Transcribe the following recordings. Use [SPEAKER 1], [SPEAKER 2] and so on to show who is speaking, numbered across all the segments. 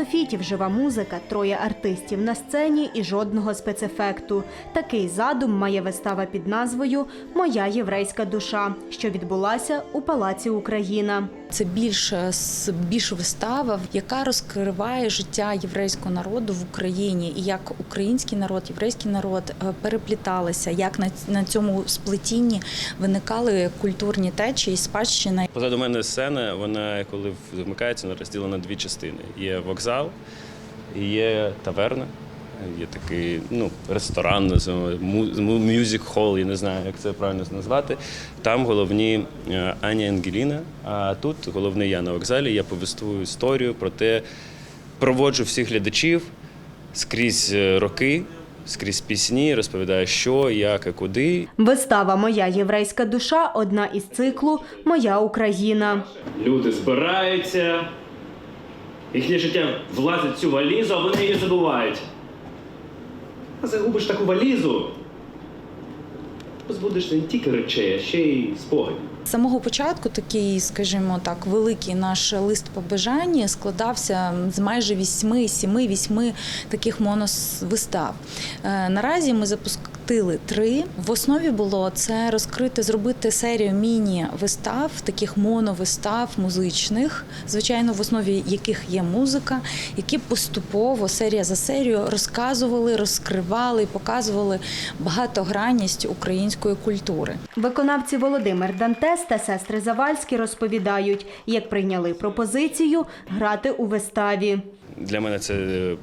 [SPEAKER 1] інструментів, жива музика, троє артистів на сцені і жодного спецефекту. Такий задум має вистава під назвою Моя єврейська душа, що відбулася у Палаці Україна.
[SPEAKER 2] Це більш, е, більш вистава, яка розкриває життя єврейського народу в Україні і як український народ, єврейський народ е, перепліталися, як на, на цьому сплетінні виникали культурні течії, спадщина.
[SPEAKER 3] Позаду мене сцена, вона коли вмикається, вона розділена на дві частини. Є вокзал, є таверна, є такий ну, ресторан, називаємо, мюзик хол, я не знаю, як це правильно назвати. Там головні е, Аня Ангеліна, а тут головний я на вокзалі. Я повествую історію про те, проводжу всіх глядачів скрізь е, роки, скрізь пісні, розповідаю, що, як і куди.
[SPEAKER 1] Вистава Моя єврейська душа одна із циклу Моя Україна.
[SPEAKER 4] Люди збираються, їхнє життя влазить в цю валізу, а вони її забувають. Загубиш таку валізу, позбудешся не тільки речей, а ще й спогадів.
[SPEAKER 2] З самого початку такий, скажімо так, великий наш лист побажання складався з майже вісьми, сіми, вісьми таких моновистав. Е, Наразі ми запустили три. В основі було це розкрити, зробити серію міні-вистав, таких моновистав музичних, звичайно, в основі яких є музика, які поступово серія за серією розказували, розкривали, показували багатогранність української культури.
[SPEAKER 1] Виконавці Володимир Дантес та сестри Завальські розповідають, як прийняли пропозицію грати у виставі.
[SPEAKER 3] Для мене це е,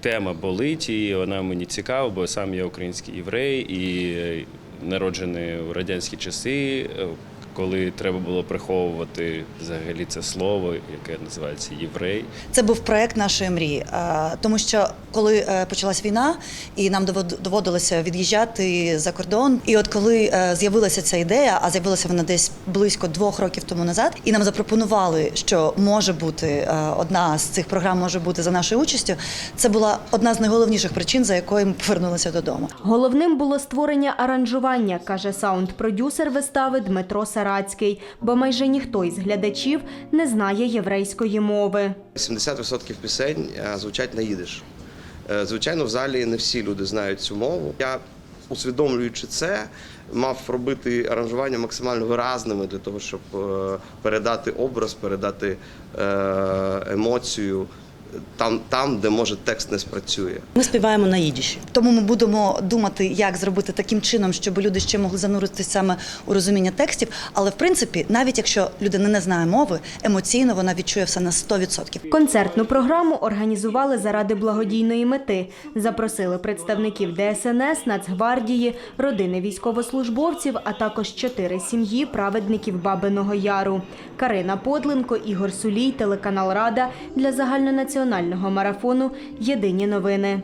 [SPEAKER 3] тема болить, і вона мені цікава, бо сам я український єврей і е, народжений у радянські часи, е, коли треба було приховувати взагалі це слово, яке називається єврей.
[SPEAKER 5] Це був проект нашої мрії, тому що коли е, почалась війна, і нам доводилося від'їжджати за кордон. І от коли е, з'явилася ця ідея, а з'явилася вона десь близько двох років тому назад, і нам запропонували, що може бути е, одна з цих програм може бути за нашою участю. Це була одна з найголовніших причин, за якою ми повернулися додому.
[SPEAKER 1] Головним було створення аранжування, каже саунд-продюсер вистави Дмитро Сарацький, бо майже ніхто із глядачів не знає єврейської мови.
[SPEAKER 6] 70% пісень е, звучать на їдиш. Е, Звичайно, в залі не всі люди знають цю мову. Я, усвідомлюючи це, мав робити аранжування максимально виразними для того, щоб е, передати образ, передати емоцію там, там, де може текст не спрацює.
[SPEAKER 7] Ми співаємо на їдіші.
[SPEAKER 5] Тому ми будемо думати, як зробити таким чином, щоб люди ще могли зануритися саме у розуміння текстів. Але в принципі, навіть якщо людина не знає мови, емоційно вона відчує все на 100%.
[SPEAKER 1] Концертну програму організували заради благодійної мети. Запросили представників ДСНС, Нацгвардії, родини військовослужбовців, а також чотири сім'ї праведників Бабиного Яру. Карина Подленко, Ігор Сулій, телеканал Рада для загальнонаціонального марафону Єдині новини.